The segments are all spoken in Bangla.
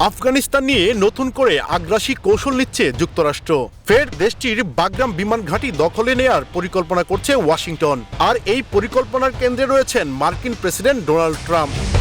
আফগানিস্তান নিয়ে নতুন করে আগ্রাসী কৌশল নিচ্ছে যুক্তরাষ্ট্র। ফের দেশটির বাগরাম বিমান ঘাঁটি দখলে নেয়ার পরিকল্পনা করছে ওয়াশিংটন। আর এই পরিকল্পনার কেন্দ্রে রয়েছেন মার্কিন প্রেসিডেন্ট ডোনাল্ড ট্রাম্প।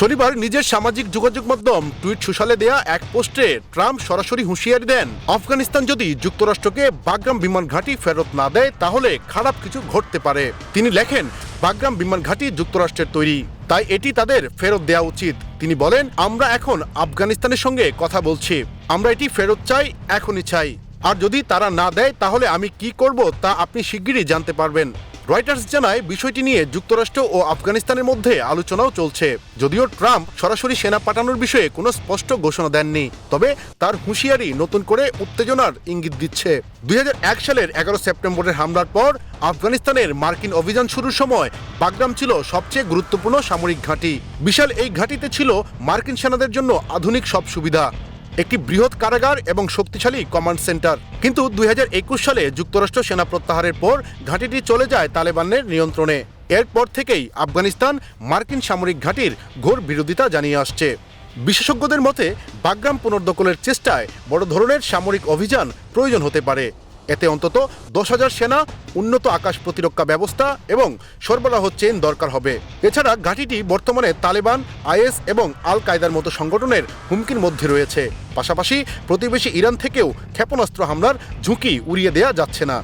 শনিবার নিজের সামাজিক যোগাযোগ মাধ্যম টুইট সোশ্যালে দেয়া এক পোস্টে ট্রাম্প সরাসরি হুঁশিয়ারি দেন, আফগানিস্তান যদি যুক্তরাষ্ট্রকে বাগরাম বিমান ঘাঁটি ফেরত না দেয়, তাহলে খারাপ কিছু ঘটতে পারে। তিনি লেখেন, বাগরাম বিমান ঘাঁটি যুক্তরাষ্ট্রের তৈরি, তাই এটি তাদের ফেরত দেওয়া উচিত। তিনি বলেন, আমরা এখন আফগানিস্তানের সঙ্গে কথা বলছি, আমরা এটি ফেরত চাই, এখনই চাই। আর যদি তারা না দেয়, তাহলে আমি কি করব তা আপনি শিগগিরই জানতে পারবেন। রয়টার্স জানায়, বিষয়টি নিয়ে যুক্তরাষ্ট্র ও আফগানিস্তানের মধ্যে আলোচনাও চলছে। যদিও ট্রাম্প সরাসরি সেনা পাঠানোর বিষয়ে কোনো স্পষ্ট ঘোষণা দেননি, তবে তার হুঁশিয়ারি নতুন করে উত্তেজনার ইঙ্গিত দিচ্ছে। দুই হাজার এক সালের এগারো সেপ্টেম্বরের হামলার পর আফগানিস্তানের মার্কিন অভিযান শুরুর সময় বাগরাম ছিল সবচেয়ে গুরুত্বপূর্ণ সামরিক ঘাঁটি। বিশাল এই ঘাঁটিতে ছিল মার্কিন সেনাদের জন্য আধুনিক সব সুবিধা। একটি বৃহৎ কারাগার এবং শক্তিশালী কমান্ড সেন্টার কিন্তু দুই হাজার একুশ সালে যুক্তরাষ্ট্র সেনা প্রত্যাহারের পর ঘাঁটিটি চলে যায় তালেবানের নিয়ন্ত্রণে। এরপর থেকেই আফগানিস্তান মার্কিন সামরিক ঘাঁটির ঘোর বিরোধিতা জানিয়ে আসছে। বিশেষজ্ঞদের মতে, বাগরাম পুনর্দখলের চেষ্টায় বড় ধরনের সামরিক অভিযান প্রয়োজন হতে পারে। এতে অন্তত দশ হাজার সেনা, উন্নত আকাশ প্রতিরক্ষা ব্যবস্থা এবং সরবরাহ চেন দরকার হবে। এছাড়া ঘাঁটিটি বর্তমানে তালেবান, আইএস এবং আল কায়দার মতো সংগঠনের হুমকির মধ্যে রয়েছে। পাশাপাশি প্রতিবেশী ইরান থেকেও ক্ষেপণাস্ত্র হামলার ঝুঁকি উড়িয়ে দেয়া যাচ্ছে না।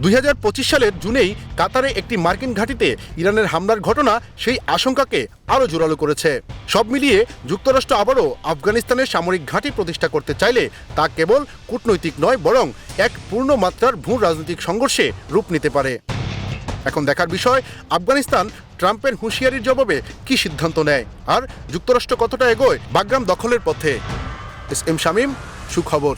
দুই হাজার পঁচিশ সালের জুনেই কাতারে একটি মার্কিন ঘাঁটিতে ইরানের হামলার ঘটনা সেই আশঙ্কাকে আরও জোরালো করেছে। সব মিলিয়ে যুক্তরাষ্ট্র আবারও আফগানিস্তানের সামরিক ঘাঁটি প্রতিষ্ঠা করতে চাইলে তা কেবল কূটনৈতিক নয়, বরং এক পূর্ণ মাত্রার ভূ রাজনৈতিক সংঘর্ষে রূপ নিতে পারে। এখন দেখার বিষয়, আফগানিস্তান ট্রাম্পের হুঁশিয়ারির জবাবে কি সিদ্ধান্ত নেয়? আর যুক্তরাষ্ট্র কতটা এগোয় বাগরাম দখলের পথে? এস এম শামীম, সুখবর।